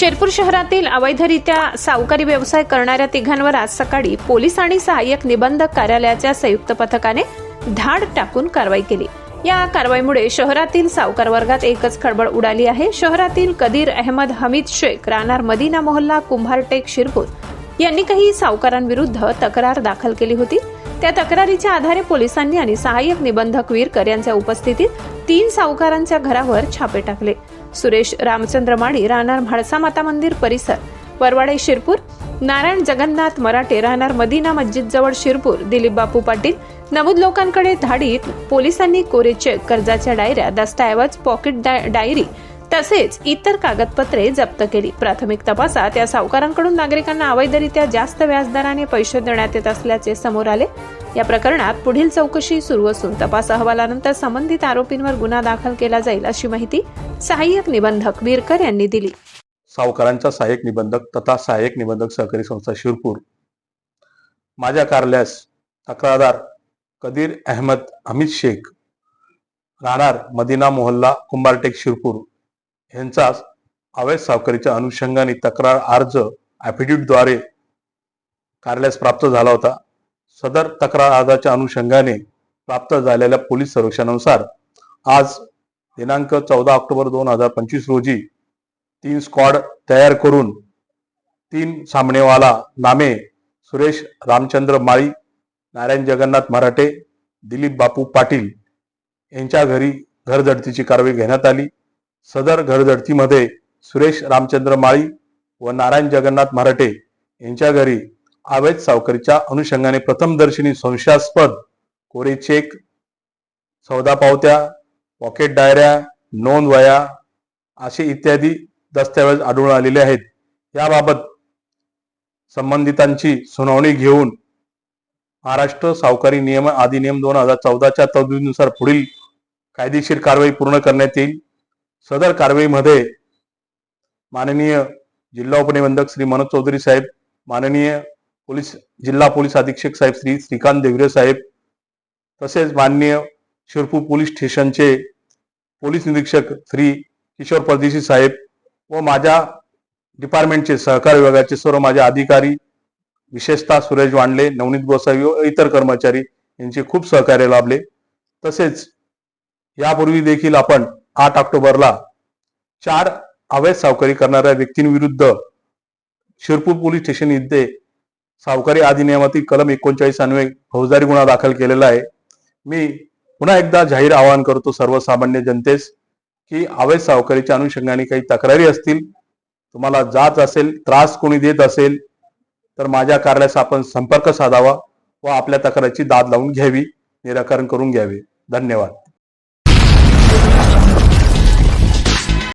शेरपूर शहरातील अवैधरित्या सावकारी व्यवसाय करणाऱ्या तिघांवर आज सकाळी पोलीस आणि सहाय्यक निबंधक कार्यालयाच्या संयुक्त पथकाने धाड टाकून कारवाई केली. या कारवाईमुळे शहरातील सावकार वर्गात एकच खळबळ उडाली आहे. शहरातील कदीर अहमद हमीद शेख राहणार मदिना मोहल्ला कुंभारटेक शिरपूर यांनी काही सावकारांविरुद्ध तक्रार दाखल केली होती. त्या तक्रारीच्या आधारे पोलिसांनी आणि सहाय्यक निबंधक वीरकर यांच्या उपस्थितीत तीन सावकारांच्या घरावर छापे टाकले. सुरेश रामचंद्र माळी राहणार म्हाळसा माता मंदिर परिसर. परवाडे शिरपूर. नारायण जगन्नाथ मराठे राहणार मदिना मस्जिद जवळ शिरपूर. दिलीप बापू पाटील. नमूद लोकांकडे धाडीत पोलिसांनी कोरे चेक कर्जाच्या डायऱ्या दस्तऐवज पॉकेट डाय- डायरी तसेच इतर कागदपत्रे जप्त केली. प्राथमिक तपासात या सावकारांकडून नागरिकांना अवैधरित्या जास्त व्याजदराने पैसे देण्यात येत असल्याचे समोर आले. या प्रकरणात पुढील चौकशी सुरू असून तपास अहवालानंतर संबंधित आरोपींवर गुन्हा दाखल केला जाईल अशी माहिती सहाय्यक निबंधक वीरकर यांनी दिली. सावकारांचा सहाय्यक निबंधक तथा सहाय्यक निबंधक सहकारी संस्था शिरपूर माझ्या कार्यालयास तक्रारदार कदीर अहमद हमीद शेख राहणार मदिना मोहल्ला कुंभारटेक शिरपूर यांचाच अवैध सावकारीच्या अनुषंगाने तक्रार अर्ज ॲफिडेव्हिटद्वारे कार्यालयास प्राप्त झाला होता. सदर तक्रार अर्जाच्या अनुषंगाने प्राप्त झालेल्या पोलीस सर्वेक्षणानुसार आज दिनांक चौदा ऑक्टोबर दोन हजार पंचवीस रोजी तीन स्क्वॉड तयार करून तीन सामनेवाला नामे सुरेश रामचंद्र माळी नारायण जगन्नाथ मराठे दिलीप बापू पाटील यांच्या घरी घरझडतीची कारवाई घेण्यात आली. सदर घरझडतीमध्ये सुरेश रामचंद्र माळी व नारायण जगन्नाथ मराठे यांच्या घरी अवैध सावकारीच्या अनुषंगाने प्रथमदर्शनी संशयास्पद कोरे चेक सौदा पावत्या पॉकेट डायऱ्या नोंद वया असे इत्यादी दस्तऐवज आढळून आलेले आहेत. याबाबत संबंधितांची सुनावणी घेऊन महाराष्ट्र सावकारी नियम अधिनियम दोन हजार चौदाच्या तरतुदीनुसार पुढील कायदेशीर कारवाई पूर्ण करण्यात येईल. सदर कारवाईमध्ये माननीय जिल्हा उपनिबंधक श्री मनोज चौधरी साहेब माननीय पोलीस जिल्हा पोलीस अधीक्षक साहेब श्री श्रीकांत देवरे साहेब तसेच माननीय शिरपूर पोलीस स्टेशनचे पोलीस निरीक्षक श्री किशोर परदेशी साहेब व माझ्या डिपार्टमेंटचे सहकार विभागाचे सर्व माझे अधिकारी विशेषतः सुरेश वांडले नवनीत गोसावी व इतर कर्मचारी यांचे खूप सहकार्य लाभले. तसेच यापूर्वी देखील आपण आठ ऑक्टोबरला चार अवैध सावकारी करणाऱ्या व्यक्तींविरुद्ध शिरपूर पोलीस स्टेशन येथे सावकारी अधिनियमातील कलम एकोणचाळीस अन्वये फौजदारी गुन्हा दाखल केलेला आहे. मी पुन्हा एकदा जाहीर आवाहन करतो सर्वसामान्य जनतेस की अवैध सावकारीच्या अनुषंगाने काही तक्रारी असतील तुम्हाला जात असेल त्रास कोणी देत असेल तर माझ्या कार्यास आपण संपर्क साधावा व आपल्या तक्रारीची दाद लावून घ्यावी निराकरण करून घ्यावे. धन्यवाद.